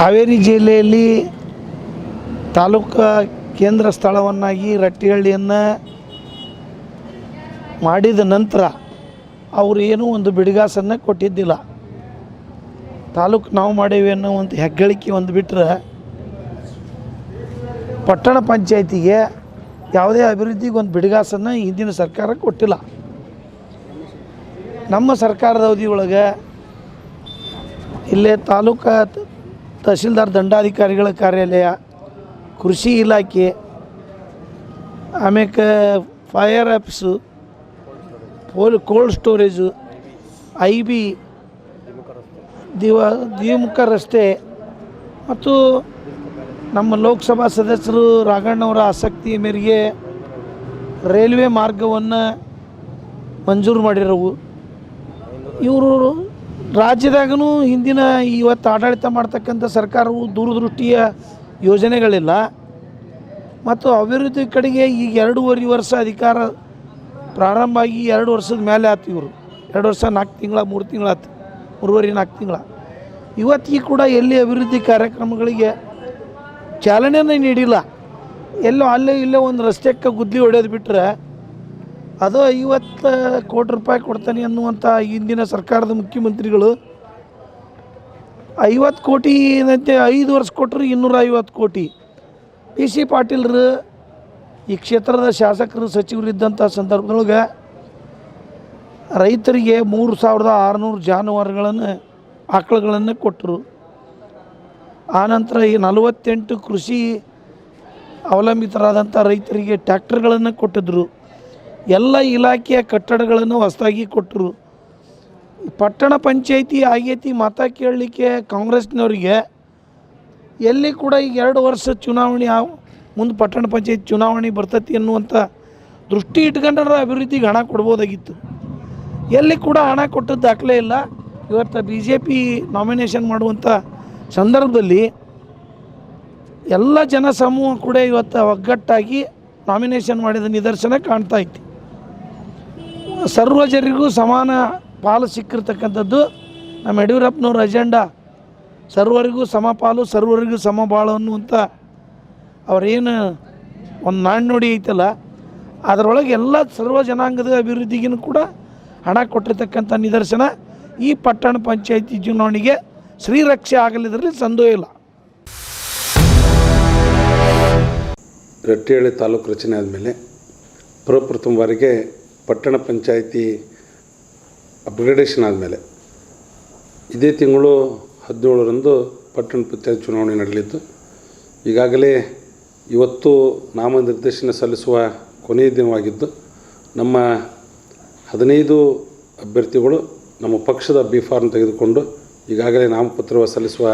ಹಾವೇರಿ ಜಿಲ್ಲೆಯಲ್ಲಿ ತಾಲೂಕು ಕೇಂದ್ರ ಸ್ಥಳವನ್ನಾಗಿ ರಟ್ಟಿಹಳ್ಳಿಯನ್ನು ಮಾಡಿದ ನಂತರ ಅವರು ಏನೂ ಒಂದು ಬಿಡಿಗಾಸನ್ನು ಕೊಟ್ಟಿದ್ದಿಲ್ಲ. ತಾಲೂಕು ನಾವು ಮಾಡೇವಿ ಅನ್ನೋ ಒಂದು ಹೆಗ್ಗಳಿಕೆ ಒಂದು ಬಿಟ್ಟರೆ ಪಟ್ಟಣ ಪಂಚಾಯತಿಗೆ ಯಾವುದೇ ಅಭಿವೃದ್ಧಿಗೆ ಒಂದು ಬಿಡಿಗಾಸನ್ನು ಹಿಂದಿನ ಸರ್ಕಾರ ಕೊಟ್ಟಿಲ್ಲ. ನಮ್ಮ ಸರ್ಕಾರದ ಅವಧಿಯೊಳಗೆ ಇಲ್ಲೇ ತಾಲೂಕಾ ತ- ತಹಸೀಲ್ದಾರ್ ದಂಡಾಧಿಕಾರಿಗಳ ಕಾರ್ಯಾಲಯ, ಕೃಷಿ ಇಲಾಖೆ ಆಮ್ಯಾಕ fire office, pole cold storage I B ದಿವ ದ್ವಿಮುಖ ರಸ್ತೆ, ಮತ್ತು ನಮ್ಮ ಲೋಕಸಭಾ ಸದಸ್ಯರು ರಾಘಣ್ಣವರ ಆಸಕ್ತಿ ಮೇರೆಗೆ ರೈಲ್ವೆ ಮಾರ್ಗವನ್ನು ಮಂಜೂರು ಮಾಡಿರೋವು. ಇವರು ರಾಜ್ಯದಾಗೂ ಹಿಂದಿನ ಇವತ್ತು ಆಡಳಿತ ಮಾಡ್ತಕ್ಕಂಥ ಸರ್ಕಾರವು ದೂರದೃಷ್ಟಿಯ ಯೋಜನೆಗಳಿಲ್ಲ. ಮತ್ತು ಅಭಿವೃದ್ಧಿ ಕಡೆಗೆ ಈಗ ಎರಡೂವರೆ ವರ್ಷ ಅಧಿಕಾರ ಪ್ರಾರಂಭ ಆಗಿ ಎರಡು ವರ್ಷದ ಮೇಲೆ ಆಯ್ತು ಇವರು. ಎರಡು ವರ್ಷ ನಾಲ್ಕು ತಿಂಗಳ, ಮೂರು ತಿಂಗಳಾಯ್ತು ಮೂರುವರೆ, ನಾಲ್ಕು ತಿಂಗಳ. ಇವತ್ತಿಗೆ ಕೂಡ ಎಲ್ಲಿ ಅಭಿವೃದ್ಧಿ ಕಾರ್ಯಕ್ರಮಗಳಿಗೆ ಚಾಲನೆನೇ ನೀಡಿಲ್ಲ. ಎಲ್ಲೋ ಅಲ್ಲೇ ಇಲ್ಲೇ ಒಂದು ರಸ್ತೆಕ್ಕೆ ಗುದ್ಲಿ ಹೊಡೆಯೋದು ಬಿಟ್ಟರೆ ಅದು ಐವತ್ತು ಕೋಟಿ ರೂಪಾಯಿ ಕೊಡ್ತಾನೆ ಅನ್ನುವಂಥ ಹಿಂದಿನ ಸರ್ಕಾರದ ಮುಖ್ಯಮಂತ್ರಿಗಳು. ಐವತ್ತು ಕೋಟಿ ಏನಂತೆ, ಐದು ವರ್ಷ ಕೊಟ್ಟರು ಇನ್ನೂರ ಐವತ್ತು ಕೋಟಿ. ಪಿ ಸಿ ಪಾಟೀಲ್ರು ಈ ಕ್ಷೇತ್ರದ ಶಾಸಕರು, ಸಚಿವರು ಇದ್ದಂಥ ಸಂದರ್ಭದೊಳಗೆ ರೈತರಿಗೆ ಮೂರು ಸಾವಿರದ ಆರುನೂರು ಜಾನುವಾರುಗಳನ್ನು, ಆಕಳುಗಳನ್ನು ಕೊಟ್ಟರು. ಆನಂತರ ಈ ನಲವತ್ತೆಂಟು ಕೃಷಿ ಅವಲಂಬಿತರಾದಂಥ ರೈತರಿಗೆ ಟ್ಯಾಕ್ಟರ್ಗಳನ್ನು ಕೊಟ್ಟಿದ್ರು. ಎಲ್ಲ ಇಲಾಖೆಯ ಕಟ್ಟಡಗಳನ್ನು ಹೊಸದಾಗಿ ಕೊಟ್ಟರು. ಪಟ್ಟಣ ಪಂಚಾಯಿತಿ ಆಗೈತಿ ಮತ ಕೇಳಲಿಕ್ಕೆ ಕಾಂಗ್ರೆಸ್ನವರಿಗೆ. ಎಲ್ಲಿ ಕೂಡ ಈಗ ಎರಡು ವರ್ಷ ಚುನಾವಣೆ ಆ ಮುಂದೆ ಪಟ್ಟಣ ಪಂಚಾಯತ್ ಚುನಾವಣೆ ಬರ್ತೈತಿ ಅನ್ನುವಂಥ ದೃಷ್ಟಿ ಇಟ್ಕೊಂಡ್ರೆ ಅಭಿವೃದ್ಧಿಗೆ ಹಣ ಕೊಡ್ಬೋದಾಗಿತ್ತು. ಎಲ್ಲಿ ಕೂಡ ಹಣ ಕೊಟ್ಟದ್ದು ದಾಖಲೆ ಇಲ್ಲ. ಇವತ್ತು ಬಿ ಜೆ ಪಿ ನಾಮಿನೇಷನ್ ಮಾಡುವಂಥ ಸಂದರ್ಭದಲ್ಲಿ ಎಲ್ಲ ಜನ ಸಮೂಹ ಕೂಡ ಇವತ್ತು ಒಗ್ಗಟ್ಟಾಗಿ ನಾಮಿನೇಷನ್ ಮಾಡಿದ ನಿದರ್ಶನ ಕಾಣ್ತಾ ಐತಿ. ಸರ್ವ ಜನರಿಗೂ ಸಮಾನ ಪಾಲು ಸಿಕ್ಕಿರ್ತಕ್ಕಂಥದ್ದು ನಮ್ಮ ಯಡಿಯೂರಪ್ಪನವ್ರ ಅಜೆಂಡಾ ಸರ್ವರಿಗೂ ಸಮ ಪಾಲು, ಸರ್ವರಿಗೂ ಸಮ ಬಾಳು ಅನ್ನುವಂಥ ಅವ್ರೇನು ಒಂದು ನಾಣ್ಣುಡಿ ಐತಲ್ಲ, ಅದರೊಳಗೆ ಎಲ್ಲ ಸರ್ವ ಜನಾಂಗದ ಅಭಿವೃದ್ಧಿಗೂ ಕೂಡ ಹಣ ಕೊಟ್ಟಿರ್ತಕ್ಕಂಥ ನಿದರ್ಶನ ಈ ಪಟ್ಟಣ ಪಂಚಾಯತಿ ಚುನಾವಣೆಗೆ ಶ್ರೀರಕ್ಷೆ ಆಗಲಿದ್ರಲ್ಲಿ ಸಂದೇಹ ಇಲ್ಲ. ರಟ್ಟಿಹಳ್ಳಿ ತಾಲೂಕು ರಚನೆ ಆದಮೇಲೆ ಪ್ರಪ್ರಥಮ ಬಾರಿಗೆ ಪಟ್ಟಣ ಪಂಚಾಯಿತಿ ಅಪ್ಗ್ರೇಡೇಷನ್ ಆದಮೇಲೆ. ಇದೇ ತಿಂಗಳು ಹದಿನೇಳರಂದು ಪಟ್ಟಣ ಪಂಚಾಯತ್ ಚುನಾವಣೆ ನಡೆಯಲಿದ್ದು, ಈಗಾಗಲೇ ಇವತ್ತು ನಾಮನಿರ್ದೇಶನ ಸಲ್ಲಿಸುವ ಕೊನೆಯ ದಿನವಾಗಿದ್ದು, ನಮ್ಮ ಹದಿನೈದು ಅಭ್ಯರ್ಥಿಗಳು ನಮ್ಮ ಪಕ್ಷದ ಬಿ ಫಾರ್ಮ್ ತೆಗೆದುಕೊಂಡು ಈಗಾಗಲೇ ನಾಮಪತ್ರ ಸಲ್ಲಿಸುವ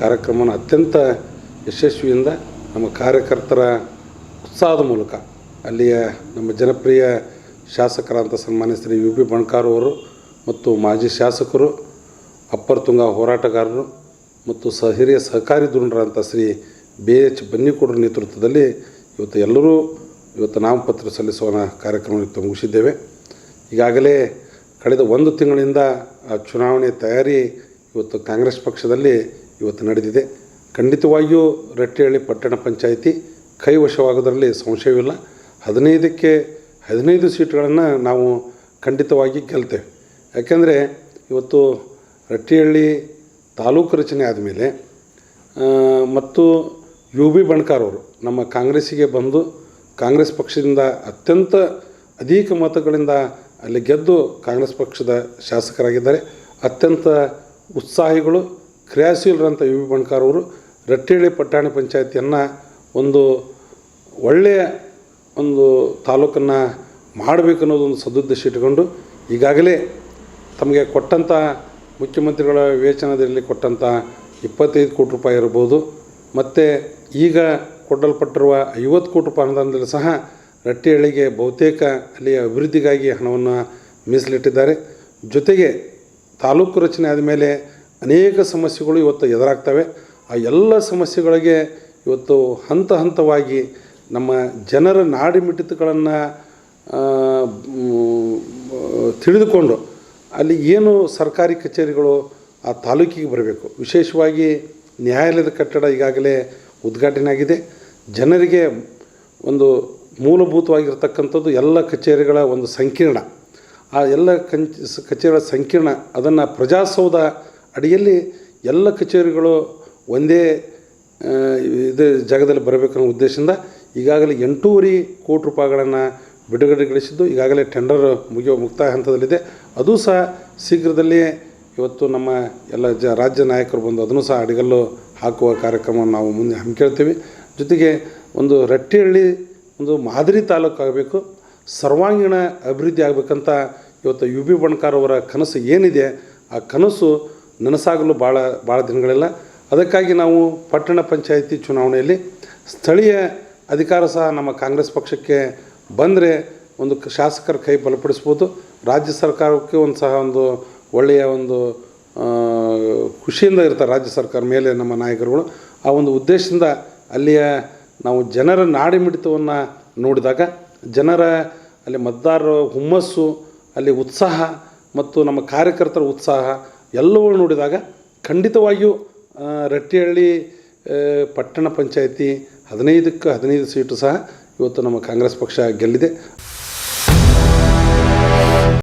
ಕಾರ್ಯಕ್ರಮವನ್ನು ಅತ್ಯಂತ ಯಶಸ್ವಿಯಿಂದ ನಮ್ಮ ಕಾರ್ಯಕರ್ತರ ಉತ್ಸಾಹದ ಮೂಲಕ ಅಲ್ಲಿಯ ನಮ್ಮ ಜನಪ್ರಿಯ ಶಾಸಕರಂತ ಸನ್ಮಾನ್ಯ ಯು ಪಿ ಬಣ್ಕಾರವರು ಮತ್ತು ಮಾಜಿ ಶಾಸಕರು, ಅಪ್ಪರ್ ತುಂಗ ಹೋರಾಟಗಾರರು ಮತ್ತು ಸ ಹಿರಿಯ ಸಹಕಾರಿ ಧುರೀಣರಂಥ ಶ್ರೀ ಬಿ ಎಚ್ ಬನ್ನಿಕೋಡ್ರ ನೇತೃತ್ವದಲ್ಲಿ ಇವತ್ತು ಎಲ್ಲರೂ ಇವತ್ತು ನಾಮಪತ್ರ ಸಲ್ಲಿಸುವ ಕಾರ್ಯಕ್ರಮ ಇವತ್ತು ಮುಗಿಸಿದ್ದೇವೆ ಈಗಾಗಲೇ ಕಳೆದ ಒಂದು ತಿಂಗಳಿಂದ ಆ ಚುನಾವಣೆ ತಯಾರಿ ಇವತ್ತು ಕಾಂಗ್ರೆಸ್ ಪಕ್ಷದಲ್ಲಿ ಇವತ್ತು ನಡೆದಿದೆ. ಖಂಡಿತವಾಗಿಯೂ ರಟ್ಟಿಹಳ್ಳಿ ಪಟ್ಟಣ ಪಂಚಾಯಿತಿ ಕೈವಶವಾಗೋದರಲ್ಲಿ ಸಂಶಯವಿಲ್ಲ. ಹದಿನೈದಕ್ಕೆ ಹದಿನೈದು ಸೀಟ್ಗಳನ್ನು ನಾವು ಖಂಡಿತವಾಗಿ ಗೆಲ್ತೇವೆ. ಯಾಕೆಂದರೆ ಇವತ್ತು ರಟ್ಟಿಹಳ್ಳಿ ತಾಲೂಕು ರಚನೆ ಆದಮೇಲೆ ಮತ್ತು ಯು ಬಿ ಬಣ್ಕಾರ್ ಅವರು ನಮ್ಮ ಕಾಂಗ್ರೆಸ್ಸಿಗೆ ಬಂದು ಕಾಂಗ್ರೆಸ್ ಪಕ್ಷದಿಂದ ಅತ್ಯಂತ ಅಧಿಕ ಮತಗಳಿಂದ ಅಲ್ಲಿ ಗೆದ್ದು ಕಾಂಗ್ರೆಸ್ ಪಕ್ಷದ ಶಾಸಕರಾಗಿದ್ದಾರೆ. ಅತ್ಯಂತ ಉತ್ಸಾಹಿಗಳು ಕ್ರಿಯಾಶೀಲರಂಥ ಯು ಬಿ ಬಣ್ಕಾರ್ ಅವರು ರಟ್ಟಿಹಳ್ಳಿ ಪಟ್ಟಣ ಪಂಚಾಯತಿಯನ್ನು ಒಂದು ಒಳ್ಳೆಯ ಒಂದು ತಾಲೂಕನ್ನು ಮಾಡಬೇಕು ಅನ್ನೋದೊಂದು ಸದುದ್ದೇಶ ಇಟ್ಟುಕೊಂಡು ಈಗಾಗಲೇ ತಮಗೆ ಕೊಟ್ಟಂಥ ಮುಖ್ಯಮಂತ್ರಿಗಳ ವಿವೇಚನದಲ್ಲಿ ಕೊಟ್ಟಂಥ ಇಪ್ಪತ್ತೈದು ಕೋಟಿ ರೂಪಾಯಿ ಇರ್ಬೋದು. ಮತ್ತು ಈಗ ಕೊಡಲ್ಪಟ್ಟಿರುವ ಐವತ್ತು ಕೋಟಿ ರೂಪಾಯಿ ಅನುದಾನದಲ್ಲಿ ಸಹ ರಟ್ಟಿಹಳ್ಳಿಗೆ ಬಹುತೇಕ ಅಲ್ಲಿಯ ಅಭಿವೃದ್ಧಿಗಾಗಿ ಹಣವನ್ನು ಮೀಸಲಿಟ್ಟಿದ್ದಾರೆ. ಜೊತೆಗೆ ತಾಲೂಕು ರಚನೆ ಆದಮೇಲೆ ಅನೇಕ ಸಮಸ್ಯೆಗಳು ಇವತ್ತು ಎದುರಾಗ್ತವೆ. ಆ ಎಲ್ಲ ಸಮಸ್ಯೆಗಳಿಗೆ ಇವತ್ತು ಹಂತ ಹಂತವಾಗಿ ನಮ್ಮ ಜನರ ನಾಡಿ ಮಿಟಿತುಗಳನ್ನು ತಿಳಿದುಕೊಂಡು ಅಲ್ಲಿ ಏನು ಸರ್ಕಾರಿ ಕಚೇರಿಗಳು ಆ ತಾಲೂಕಿಗೆ ಬರಬೇಕು. ವಿಶೇಷವಾಗಿ ನ್ಯಾಯಾಲಯದ ಕಟ್ಟಡ ಈಗಾಗಲೇ ಉದ್ಘಾಟನೆ ಆಗಿದೆ. ಜನರಿಗೆ ಒಂದು ಮೂಲಭೂತವಾಗಿರ್ತಕ್ಕಂಥದ್ದು ಎಲ್ಲ ಕಚೇರಿಗಳ ಒಂದು ಸಂಕೀರ್ಣ. ಆ ಎಲ್ಲ ಕಂಚ್ ಕಚೇರಿಗಳ ಸಂಕೀರ್ಣ, ಅದನ್ನು ಪ್ರಜಾಸೌಧ ಅಡಿಯಲ್ಲಿ ಎಲ್ಲ ಕಚೇರಿಗಳು ಒಂದೇ ಇದು ಜಾಗದಲ್ಲಿ ಬರಬೇಕನ್ನೋ ಉದ್ದೇಶದಿಂದ ಈಗಾಗಲೇ ಎಂಟೂವರೆ ಕೋಟಿ ರೂಪಾಯಿಗಳನ್ನು ಬಿಡುಗಡೆಗೊಳಿಸಿದ್ದು ಈಗಾಗಲೇ ಟೆಂಡರ್ ಮುಗಿಯೋ ಮುಕ್ತಾಯ ಹಂತದಲ್ಲಿದೆ. ಅದು ಸಹ ಶೀಘ್ರದಲ್ಲೇ ಇವತ್ತು ನಮ್ಮ ಎಲ್ಲ ಜ ರಾಜ್ಯ ನಾಯಕರು ಬಂದು ಅದನ್ನು ಸಹ ಅಡಿಗಲ್ಲು ಹಾಕುವ ಕಾರ್ಯಕ್ರಮವನ್ನು ನಾವು ಮುಂದೆ ಹಮ್ಮಿಕೊಳ್ತೀವಿ ಜೊತೆಗೆ ಒಂದು ರಟ್ಟಿಹಳ್ಳಿ ಒಂದು ಮಾದರಿ ತಾಲೂಕು ಆಗಬೇಕು ಸರ್ವಾಂಗೀಣ ಅಭಿವೃದ್ಧಿ ಆಗಬೇಕಂತ ಇವತ್ತು ಯು ಬಿ ಬಣ್ಕಾರ್ ಅವರ ಕನಸು ಏನಿದೆ, ಆ ಕನಸು ನನಸಾಗಲು ಭಾಳ ಭಾಳ ದಿನಗಳಿಲ್ಲ. ಅದಕ್ಕಾಗಿ ನಾವು ಪಟ್ಟಣ ಪಂಚಾಯಿತಿ ಚುನಾವಣೆಯಲ್ಲಿ ಸ್ಥಳೀಯ ಅಧಿಕಾರ ಸಹ ನಮ್ಮ ಕಾಂಗ್ರೆಸ್ ಪಕ್ಷಕ್ಕೆ ಬಂದರೆ ಒಂದು ಶಾಸಕರ ಕೈ ಬಲಪಡಿಸ್ಬೋದು. ರಾಜ್ಯ ಸರ್ಕಾರಕ್ಕೆ ಒಂದು ಸಹ ಒಂದು ಒಳ್ಳೆಯ ಒಂದು ಖುಷಿಯಿಂದ ಇರ್ತಾರೆ ರಾಜ್ಯ ಸರ್ಕಾರ ಮೇಲೆ ನಮ್ಮ ನಾಯಕರುಗಳು. ಆ ಒಂದು ಉದ್ದೇಶದಿಂದ ಅಲ್ಲಿಯ ನಾವು ಜನರ ನಾಡಿಮಿಡಿತವನ್ನು ನೋಡಿದಾಗ ಜನರ ಅಲ್ಲಿ ಮತದಾರರ ಹುಮ್ಮಸ್ಸು, ಅಲ್ಲಿ ಉತ್ಸಾಹ ಮತ್ತು ನಮ್ಮ ಕಾರ್ಯಕರ್ತರ ಉತ್ಸಾಹ ಎಲ್ಲವೂ ನೋಡಿದಾಗ ಖಂಡಿತವಾಗಿಯೂ ರಟ್ಟಿಹಳ್ಳಿ ಪಟ್ಟಣ ಪಂಚಾಯಿತಿ ಹದಿನೈದಕ್ಕೆ ಹದಿನೈದು ಸೀಟು ಸಹ ಇವತ್ತು ನಮ್ಮ ಕಾಂಗ್ರೆಸ್ ಪಕ್ಷ ಗೆಲ್ಲಿದೆ.